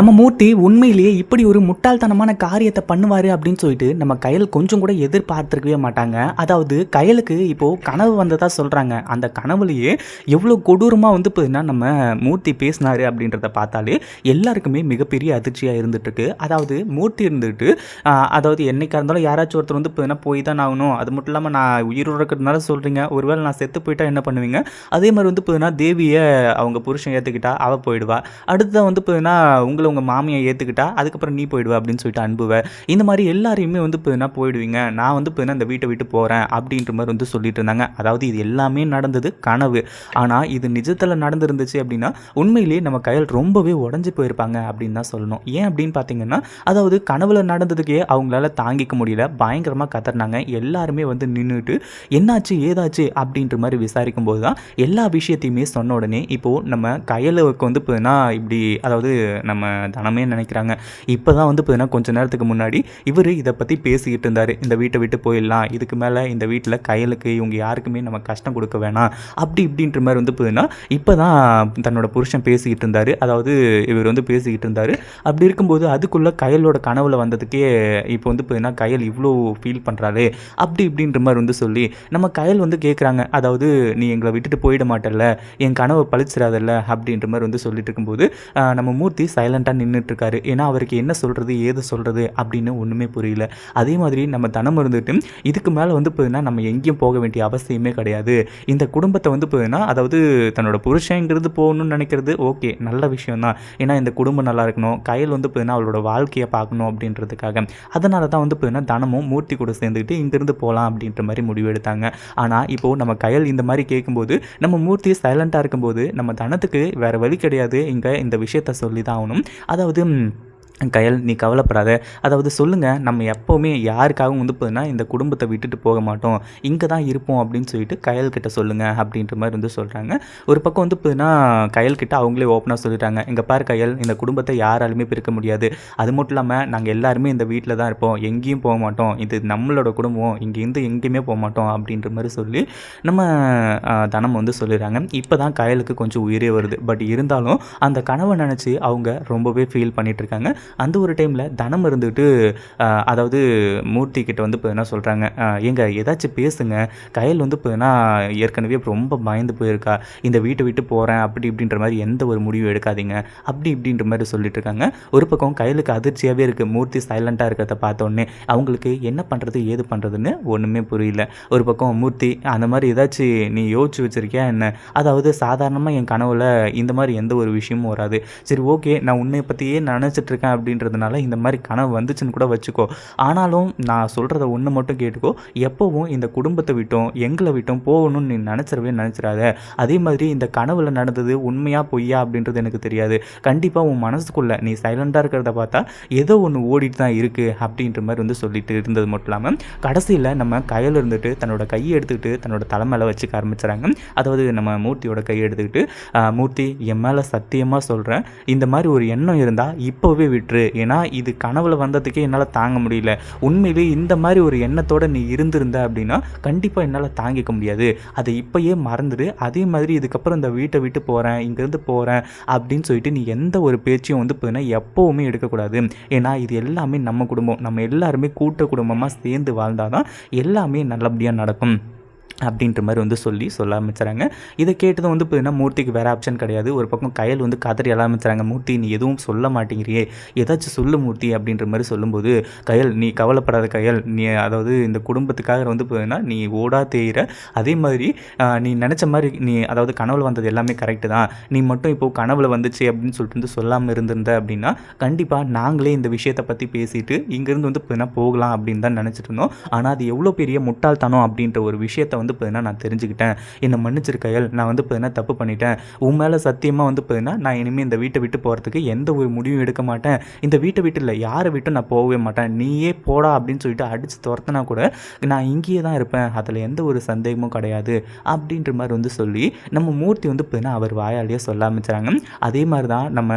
நம்ம மூர்த்தி உண்மையிலேயே இப்படி ஒரு முட்டாள்தனமான காரியத்தை பண்ணுவார் அப்படின்னு சொல்லிட்டு நம்ம கயல் கொஞ்சம் கூட எதிர்பார்த்துருக்கவே மாட்டாங்க. அதாவது கயலுக்கு இப்போது கனவு வந்ததாக சொல்கிறாங்க அந்த கனவுலையே எவ்வளோ கொடூரமாக வந்து பார்த்தீங்கன்னா நம்ம மூர்த்தி பேசினார் அப்படின்றத பார்த்தாலே எல்லாருக்குமே மிகப்பெரிய அதிர்ச்சியாக இருந்துகிட்ருக்கு அதாவது மூர்த்தி இருந்துட்டு அதாவது என்னைக்கா இருந்தாலும் யாராச்சும் ஒருத்தர் வந்து பார்த்தீங்கன்னா போய் தான் ஆகணும். அது மட்டும் இல்லாமல் நான் உயிரோடு இருக்கிறதுனால சொல்கிறீங்க ஒருவேளை நான் செத்து போயிட்டா என்ன பண்ணுவீங்க? அதே மாதிரி வந்து பார்த்தீங்கன்னா தேவியை அவங்க புருஷன் ஏற்றுக்கிட்டா அவள் போயிடுவா. அடுத்ததான் வந்து பார்த்தீங்கன்னா உங்களை உங்கள் மாமியை ஏற்றுக்கிட்டா அதுக்கப்புறம் நீ போயிடுவ அப்படின்னு சொல்லிட்டு அனுப்புவ. இந்த மாதிரி எல்லாரையுமே வந்து பார்த்தீங்கன்னா போயிடுவீங்க. நான் வந்து பார்த்தீங்கன்னா இந்த வீட்டை விட்டு போகிறேன் அப்படின்ற மாதிரி வந்து சொல்லிட்டு இருந்தாங்க. அதாவது இது எல்லாமே நடந்தது கனவு. ஆனால் இது நிஜத்தில் நடந்திருந்துச்சு அப்படின்னா உண்மையிலேயே நம்ம கையில் ரொம்பவே உடஞ்சி போயிருப்பாங்க அப்படின்னு தான் சொல்லணும். ஏன் அப்படின்னு பார்த்தீங்கன்னா அதாவது கனவுல நடந்ததுக்கே அவங்களால தாங்கிக்க முடியல. பயங்கரமாக கத்துறாங்க எல்லாருமே வந்து நின்றுட்டு என்னாச்சு? ஏதாச்சு? அப்படின்ற மாதிரி விசாரிக்கும் போது தான் எல்லா விஷயத்தையுமே சொன்ன உடனே இப்போது நம்ம கையலுக்கு வந்து இப்போனா இப்படி அதாவது நம்ம தனமே நினைக்கிறாங்க. இப்போ தான் வந்து பார்த்தீங்கன்னா கொஞ்ச நேரத்துக்கு முன்னாடி இவர் இதை பற்றி பேசிக்கிட்டு இருந்தார். இந்த வீட்டை விட்டு போயிடலாம். இதுக்கு மேலே இந்த வீட்டில் கையலுக்கு இவங்க யாருக்குமே நம்ம கஷ்டம் கொடுக்க வேணாம். அப்படி இப்படின்ற மாதிரி வந்து பார்த்தீங்கன்னா இப்போ தான் தன்னோட புருஷன் பேசிக்கிட்டு இருந்தார். அதாவது இவர் வந்து பேசிக்கிட்டு இருந்தார். அப்படி இருக்கும்போது அதுக்குள்ளே கயலோட கனவுல வந்ததுக்கே இப்போ வந்து பார்த்தீங்கன்னா கையல் இவ்வளோ ஃபீல் பண்ணுறாளே அப்படி இப்படின்ற மாதிரி வந்து சொல்லி நம்ம கயல் வந்து கேட்குறாங்க அதாவது நீ எங்களை விட்டுட்டு போயிட மாட்டல என் கனவை பழிச்சிடாதல்ல. அப்படின்ற மாதிரி வந்து சொல்லிட்டு இருக்கும்போது நம்ம மூர்த்தி சைலண்ட்டாக நின்றுட்டுருக்காரு ஏன்னா அவருக்கு என்ன சொல்கிறது ஏது சொல்கிறது அப்படின்னு ஒன்றுமே புரியல. அதே மாதிரி நம்ம தனம் இருந்துட்டு இதுக்கு மேலே வந்து பார்த்தீங்கன்னா நம்ம எங்கேயும் போக வேண்டிய அவசியமே கிடையாது. இந்த குடும்பத்தை வந்து பார்த்தீங்கன்னா அதாவது தன்னோட புருஷங்கிறது போகணும்னு நினைக்கிறது ஓகே நல்ல விஷயம் தான் ஏன்னா இந்த குடும்பம் நல்லா இருக்கணும் கையில் வந்து பார்த்தீங்கன்னா அவளோட வாழ்க்கையை பார்க்கணும் அப்படின்றதுக்காக. அதனால தான் வந்து பார்த்தீங்கன்னா தனமும் மூர்த்தி கூட சேர்ந்துக்கிட்டு இங்கேருந்து போகலாம் அப்படின்ற மாதிரி முடிவு எடுத்தாங்க. ஆனால் இப்போது நம்ம கையல் இந்த மாதிரி கேட்கும்போது நம்ம மூர்த்தி சைலண்ட்டாக இருக்கும்போது நம்ம தனத்துக்கு வேறு வழி கிடையாது. இங்கே இந்த விஷயத்த சொல்லி தான் ஆகணும். அதாவது கயல் நீ கவலைப்படாத. அதாவது சொல்லுங்கள் நம்ம எப்போவுமே யாருக்காகவும் வந்து போதுன்னா இந்த குடும்பத்தை விட்டுட்டு போக மாட்டோம். இங்கே தான் இருப்போம் அப்படின்னு சொல்லிட்டு கயல்கிட்ட சொல்லுங்கள் அப்படின்ற மாதிரி வந்து சொல்கிறாங்க ஒரு பக்கம் வந்து போதுன்னா கயல்கிட்ட அவங்களே ஓப்பனாக சொல்லிட்டாங்க எங்கள் பார் கயல் இந்த குடும்பத்தை யாராலுமே பிரிக்க முடியாது. அது மட்டும் இல்லாமல் நாங்கள் எல்லாருமே இந்த வீட்டில் தான் இருப்போம். எங்கேயும் போக மாட்டோம். இது நம்மளோட குடும்பம். இங்கேருந்து எங்கேயுமே போக மாட்டோம் அப்படின்ற மாதிரி சொல்லி நம்ம தனம் வந்து சொல்லிடுறாங்க. இப்போ தான் கயலுக்கு கொஞ்சம் உயிரே வருது. பட் இருந்தாலும் அந்த கனவை நினச்சி அவங்க ரொம்பவே ஃபீல் பண்ணிகிட்ருக்காங்க இருக்காங்க. அந்த ஒரு டைமில் தனம் இருந்துட்டு அதாவது மூர்த்தி கிட்ட வந்து இப்போ என்ன சொல்கிறாங்க ஏங்க ஏதாச்சும் பேசுங்க. கயல் வந்து இப்போ என்ன ஏற்கனவே ரொம்ப பயந்து போயிருக்கா. இந்த வீட்டை விட்டு போகிறேன் அப்படி இப்படின்ற மாதிரி எந்த ஒரு முடிவும் எடுக்காதீங்க. அப்படி இப்படின்ற மாதிரி சொல்லிட்டு இருக்காங்க. ஒரு பக்கம் கையலுக்கு அதிர்ச்சியாகவே இருக்குது மூர்த்தி சைலண்ட்டாக இருக்கிறத பார்த்தோன்னே அவங்களுக்கு என்ன பண்ணுறது ஏது பண்ணுறதுன்னு ஒன்றுமே புரியல. ஒரு பக்கம் மூர்த்தி அந்த மாதிரி ஏதாச்சும் நீ யோசிச்சு வச்சிருக்கியா என்ன? அதாவது சாதாரணமாக என் கனவுல இந்த மாதிரி எந்த ஒரு விஷயமும் வராது. சரி ஓகே நான் உன்னை பற்றியே நினச்சிட்டு இருக்கேன் அப்படின்றதுனால இந்த மாதிரி கனவு வந்துச்சுன்னு கூட வச்சுக்கோ. ஆனாலும் நான் சொல்கிறத ஒன்று மட்டும் கேட்டுக்கோ. எப்போவும் இந்த குடும்பத்தை விட்டோம் எங்களை விட்டோம் போகணும்னு நீ நினச்சிடவே நினச்சிடாத. அதே மாதிரி இந்த கனவில் நடந்தது உண்மையாக பொய்யா அப்படின்றது எனக்கு தெரியாது. கண்டிப்பாக உன் மனசுக்குள்ளே நீ சைலண்டாக இருக்கிறத பார்த்தா ஏதோ ஒன்று ஓடிட்டு தான் இருக்குது அப்படின்ற மாதிரி வந்து சொல்லிட்டு இருந்தது மட்டும் இல்லாமல் கடைசியில் நம்ம கையில் இருந்துட்டு தன்னோட கையை எடுத்துக்கிட்டு தன்னோட தலை மேலே வச்சுக்க ஆரம்பிச்சுறாங்க அதாவது நம்ம மூர்த்தியோட கையை எடுத்துக்கிட்டு மூர்த்தி என் மேலே சத்தியமாக சொல்கிறேன் இந்த மாதிரி ஒரு எண்ணம் இருந்தால் இப்போவே விட்டுரு ஏன்னா இது கனவுல வந்ததுக்கே என்னால் தாங்க முடியல. உண்மையிலே இந்த மாதிரி ஒரு எண்ணத்தோட நீ இருந்திருந்த அப்படின்னா கண்டிப்பாக என்னால் தாங்கிக்க முடியாது. அதை இப்போயே மறந்துடு. அதே மாதிரி இதுக்கப்புறம் இந்த வீட்டை விட்டு போகிறேன் இங்கேருந்து போகிறேன் அப்படின்னு சொல்லிட்டு நீ எந்த ஒரு பேச்சையும் வந்து பார்த்தீங்கன்னா எப்போவுமே எடுக்கக்கூடாது. ஏன்னா இது எல்லாமே நம்ம குடும்பம். நம்ம எல்லாருமே கூட்ட குடும்பமாக சேர்ந்து வாழ்ந்தாதான் எல்லாமே நல்லபடியாக நடக்கும். அப்படின்ற மாதிரி வந்து சொல்லி சொல்ல ஆரம்பிச்சுறாங்க இதை கேட்டதும் வந்து பார்த்தீங்கன்னா மூர்த்திக்கு வேறு ஆப்ஷன் கிடையாது. ஒரு பக்கம் கையல் வந்து கதறி ஆரம்பிச்சுறாங்க மூர்த்தி நீ எதுவும் சொல்ல மாட்டேங்கிறியே. ஏதாச்சும் சொல்லு மூர்த்தி அப்படின்ற மாதிரி சொல்லும்போது கையல் நீ கவலைப்படாத கையல். நீ அதாவது இந்த குடும்பத்துக்காக வந்து பார்த்தீங்கன்னா நீ ஓடா தேயிற. அதே மாதிரி நீ நினச்ச மாதிரி நீ அதாவது கனவுல வந்தது எல்லாமே கரெக்டு தான். நீ மட்டும் இப்போது கனவுல வந்துச்சு அப்படின்னு சொல்லிட்டு வந்து சொல்லாமல் இருந்திருந்த அப்படின்னா கண்டிப்பாக நாங்களே இந்த விஷயத்தை பற்றி பேசிட்டு இங்கேருந்து வந்து பார்த்தீங்கன்னா போகலாம் அப்படின்னு தான் நினச்சிட்டு இருந்தோம். ஆனால் அது எவ்வளோ பெரிய முட்டாள்தனம் அப்படின்ற ஒரு விஷயத்தை வந்து பார்த்தீங்கன்னா நான் தெரிஞ்சுக்கிட்டேன். என்னை மன்னிச்சிருக்கையல் நான் வந்து பார்த்தீங்கன்னா தப்பு பண்ணிட்டேன். உன் மேலே சத்தியமாக வந்து பார்த்தீங்கன்னா நான் இனிமேல் இந்த வீட்டை விட்டு போகிறதுக்கு எந்த ஒரு முடிவும் எடுக்க மாட்டேன். இந்த வீட்டை விட்டு இல்லை யாரை விட்டு நான் போகவே மாட்டேன். நீயே போடா அப்படின்னு சொல்லிட்டு அடித்து துரத்துனா கூட நான் இங்கேயே தான் இருப்பேன். அதில் எந்த ஒரு சந்தேகமும் கிடையாது அப்படின்ற மாதிரி வந்து சொல்லி நம்ம மூர்த்தி வந்து பார்த்தீங்கன்னா அவர் வாயாலேயே சொல்ல ஆரம்பிச்சாங்க. அதே மாதிரி தான் நம்ம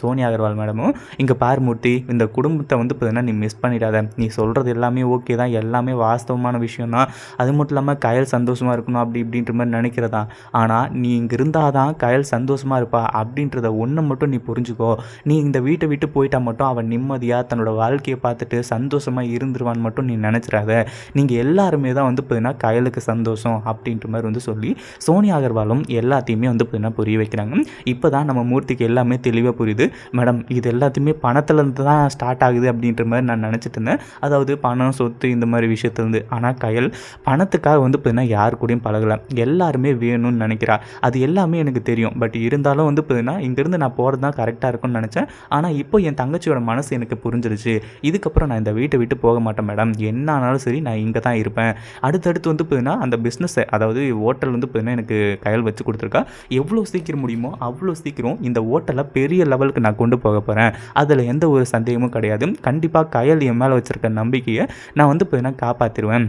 சோனியா அகர்வால் மேடமும் இங்கே பார் மூர்த்தி இந்த குடும்பத்தை வந்து பார்த்தீங்கன்னா நீ மிஸ் பண்ணிடாத. நீ சொல்கிறது எல்லாமே ஓகே தான். எல்லாமே வாஸ்தவமான விஷயம் தான் அது மட்டும் இல்லாமல் கயல் கயல் சந்தோஷமாக இருக்கணும் அப்படி இப்படின்ற மாதிரி நினைக்கிறதா? ஆனால் நீ இங்கே இருந்தால் தான் கயல் சந்தோஷமாக இருப்பா அப்படின்றத ஒன்று மட்டும் நீ புரிஞ்சுக்கோ. நீ இந்த வீட்டை விட்டு போயிட்டா மட்டும் அவன் நிம்மதியாக தன்னோட வாழ்க்கையை பார்த்துட்டு சந்தோஷமாக இருந்துருவான்னு மட்டும் நீ நினச்சிடாத. நீங்கள் எல்லாருமே தான் வந்து பார்த்தீங்கன்னா கயலுக்கு சந்தோஷம் அப்படின்ற மாதிரி வந்து சொல்லி சோனியா அகர்வாலும் எல்லாத்தையுமே வந்து பார்த்தீங்கன்னா புரிய வைக்கிறாங்க. இப்போ தான் நம்ம மூர்த்திக்கு எல்லாமே தெளிவாக புரியுது. மேடம் இது எல்லாத்தையுமே பணத்துலேருந்து தான் ஸ்டார்ட் ஆகுது அப்படின்ற மாதிரி நான் நினச்சிட்டு இருந்தேன். அதாவது பணம் சொத்து இந்த மாதிரி விஷயத்துலேருந்து ஆனால் கயல் பணத்துக்காக வந்து பார்த்தீங்கன்னா யார் கூடயும் பழகலை. எல்லாருமே வேணும்னு நினைக்கிறா. அது எல்லாமே எனக்கு தெரியும். பட் இருந்தாலும் வந்து பார்த்தீங்கன்னா இங்கேருந்து நான் போகிறது தான் கரெக்டாக இருக்கும்னு நினச்சேன். ஆனால் இப்போ என் தங்கச்சியோட மனசு எனக்கு புரிஞ்சிருச்சு. இதுக்கப்புறம் நான் இந்த வீட்டை விட்டு போக மாட்டேன் மேடம் என்ன ஆனாலும் சரி நான் இங்கே தான் இருப்பேன். அடுத்தடுத்து வந்து பார்த்தீங்கன்னா அந்த பிஸ்னஸை அதாவது ஹோட்டல் வந்து பார்த்தீங்கன்னா எனக்கு கையில் வச்சு கொடுத்துருக்கா. எவ்வளோ சீக்கிரம் முடியுமோ அவ்வளோ சீக்கிரம் இந்த ஹோட்டலை பெரிய லெவலுக்கு நான் கொண்டு போக போகிறேன் அதில் எந்த ஒரு சந்தேகமும் கிடையாது. கண்டிப்பாக கயல் என் மேலே வச்சுருக்க நம்பிக்கையை நான் வந்து பார்த்தீங்கன்னா காப்பாற்றிடுவேன்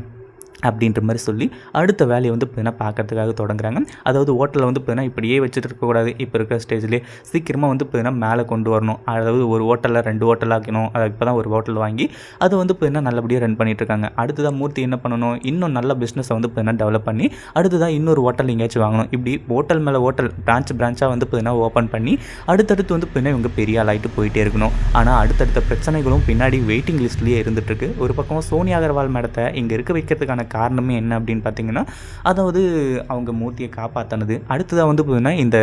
அப்படின்ற மாதிரி சொல்லி அடுத்த வேலையை வந்து பார்த்தீங்கன்னா பார்க்கறதுக்காக தொடங்குறாங்க. அதாவது ஹோட்டலில் வந்து பார்த்தீங்கன்னா இப்படியே வச்சுட்டு இருக்கக்கூடாது இப்போ இருக்கிற ஸ்டேஜ்லேயே சீக்கிரமாக வந்து பார்த்தீங்கன்னா மேலே கொண்டு வரணும். அதாவது ஒரு ஹோட்டலில் ரெண்டு ஹோட்டல் ஆக்கணும். அது இப்போ தான் ஒரு ஹோட்டல் வாங்கி அதை வந்து பார்த்தீங்கன்னா நல்லபடியாக ரன் பண்ணிகிட்ருக்காங்க இருக்காங்க. அடுத்ததாக மூர்த்தி என்ன பண்ணணும்? இன்னும் நல்ல பிஸ்னஸை வந்து பார்த்தீங்கன்னா டெவலப் பண்ணி அடுத்ததாக இன்னொரு ஹோட்டல் எங்கேயாச்சும் வாங்கணும். இப்படி ஹோட்டல் மேலே ஹோட்டல் பிரான்ச் பிரான்ச்சாக வந்து பார்த்தீங்கன்னா ஓப்பன் பண்ணி அடுத்தடுத்து வந்து பார்த்தீங்கன்னா இவங்க பெரிய ஆளாயிட்டு போயிட்டே இருக்கணும். ஆனால் அடுத்தடுத்த பிரச்சனைகளும் பின்னாடி வெயிட்டிங் லிஸ்ட்லேயே இருந்துகிட்ருக்கு ஒரு பக்கம் சோனியா அகர்வால் மேடத்தை இங்கே இருக்க வைக்கிறதுக்கான காரணமே என்ன அப்படின்னு பார்த்தீங்கன்னா அதாவது அவங்க மூர்த்தியை காப்பாற்றினது அடுத்ததாக வந்து பார்த்தீங்கன்னா இந்த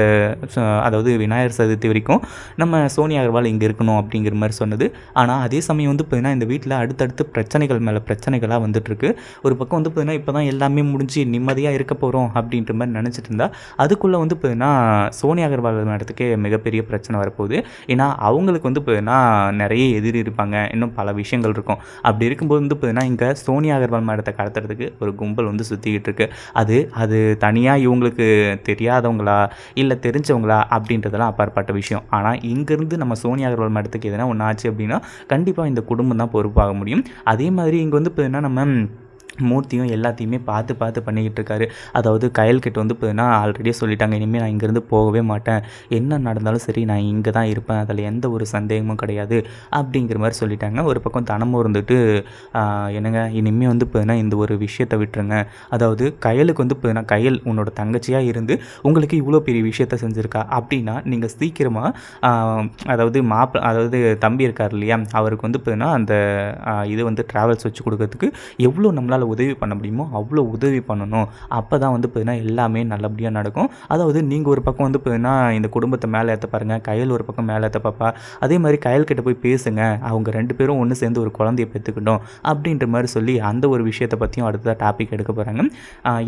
ச- அதாவது விநாயகர் சதுர்த்தி வரைக்கும் நம்ம சோனியா அகர்வால் இங்கே இருக்கணும் அப்படிங்கிற மாதிரி சொன்னது. ஆனால் அதே சமயம் வந்து பார்த்தீங்கன்னா இந்த வீட்டில் அடுத்தடுத்து பிரச்சனைகள் மேலே பிரச்சனைகளாக வந்துட்டுருக்கு. ஒரு பக்கம் வந்து பார்த்தீங்கன்னா இப்போ தான் எல்லாமே முடிஞ்சு நிம்மதியாக இருக்க போகிறோம் அப்படின்ற மாதிரி நினச்சிட்டு இருந்தா அதுக்குள்ளே வந்து பார்த்தீங்கன்னா சோனியா அகர்வால் மேடத்துக்கே மிகப்பெரிய பிரச்சனை வரப்போகுது. ஏன்னா அவங்களுக்கு வந்து பார்த்தீங்கன்னா நிறைய எதிரி இருப்பாங்க. இன்னும் பல விஷயங்கள் இருக்கும். அப்படி இருக்கும்போது வந்து பார்த்தீங்கன்னா இங்கே சோனியா அகர்வால் மேடத்தை கடத்துறதுக்கு ஒரு கும்பல் வந்து சுற்றிக்கிட்டு இருக்கு. அது அது தனியாக இவங்களுக்கு தெரியாதவங்களா? இல்லை தெரிஞ்சவங்களா? அப்படின்றதெல்லாம் அப்பாற்பட்ட விஷயம். ஆனால் இங்கேருந்து நம்ம சோனியா அகர்வால் மடத்துக்கு எதனா ஒன்று ஆச்சு அப்படின்னா கண்டிப்பாக இந்த குடும்பம் தான் பொறுப்பாக முடியும். அதே மாதிரி இங்கே வந்து இப்போ என்ன நம்ம மூர்த்தியும் எல்லாத்தையுமே பார்த்து பார்த்து பண்ணிக்கிட்டு இருக்காரு. அதாவது கயல்கிட்ட வந்து பார்த்தீங்கன்னா ஆல்ரெடியே சொல்லிட்டாங்க இனிமேல் நான் இங்கேருந்து போகவே மாட்டேன். என்ன நடந்தாலும் சரி நான் இங்கே தான் இருப்பேன். அதில் எந்த ஒரு சந்தேகமும் கிடையாது அப்படிங்கிற மாதிரி சொல்லிட்டாங்க. ஒரு பக்கம் தனமும் இருந்துட்டு என்னங்க இனிமேல் வந்து பார்த்தீங்கன்னா இந்த ஒரு விஷயத்தை விட்டுருங்க. அதாவது கயலுக்கு வந்து பார்த்தீங்கன்னா கயல் உன்னோட தங்கச்சியாக இருந்து உங்களுக்கு இவ்வளோ பெரிய விஷயத்த செஞ்சுருக்கா? அப்படின்னா நீங்கள் சீக்கிரமாக அதாவது மாப்ப அதாவது தம்பி இருக்கார் இல்லையா அவருக்கு வந்து பார்த்தீங்கன்னா அந்த இது வந்து ட்ராவல்ஸ் வச்சு கொடுக்கறதுக்கு எவ்வளோ நம்மளால் உதவி பண்ண முடியுமோ அவ்வளோ உதவி பண்ணணும். அப்போ தான் வந்து பார்த்தீங்கன்னா எல்லாமே நல்லபடியாக நடக்கும். அதாவது நீங்கள் ஒரு பக்கம் வந்து பார்த்தீங்கன்னா இந்த குடும்பத்தை மேலே ஏற்ற பாருங்கள் கயல் ஒரு பக்கம் மேலே ஏற்ற பாப்பா. அதே மாதிரி கயல் கிட்ட போய் பேசுங்க. அவங்க ரெண்டு பேரும் ஒன்று சேர்ந்து ஒரு குழந்தைய பெற்றுக்கிட்டோம் அப்படின்ற மாதிரி சொல்லி அந்த ஒரு விஷயத்தை பற்றியும் அடுத்ததாக டாபிக் எடுக்க போகிறாங்க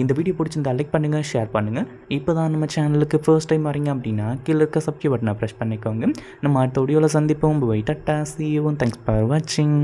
இந்த வீடியோ பிடிச்சிருந்தா லைக் பண்ணுங்கள் ஷேர் பண்ணுங்கள் இப்போ தான் நம்ம சேனலுக்கு ஃபர்ஸ்ட் டைம் வரீங்க அப்படின்னா கீழே இருக்க சப்ஸ்கிரைப் பட்டனை ப்ரெஸ் பண்ணிக்கோங்க. நம்ம அடுத்த வீடியோவில் சந்திப்போம். பை டட்டா சி தேங்க்ஸ் ஃபார் வாட்சிங்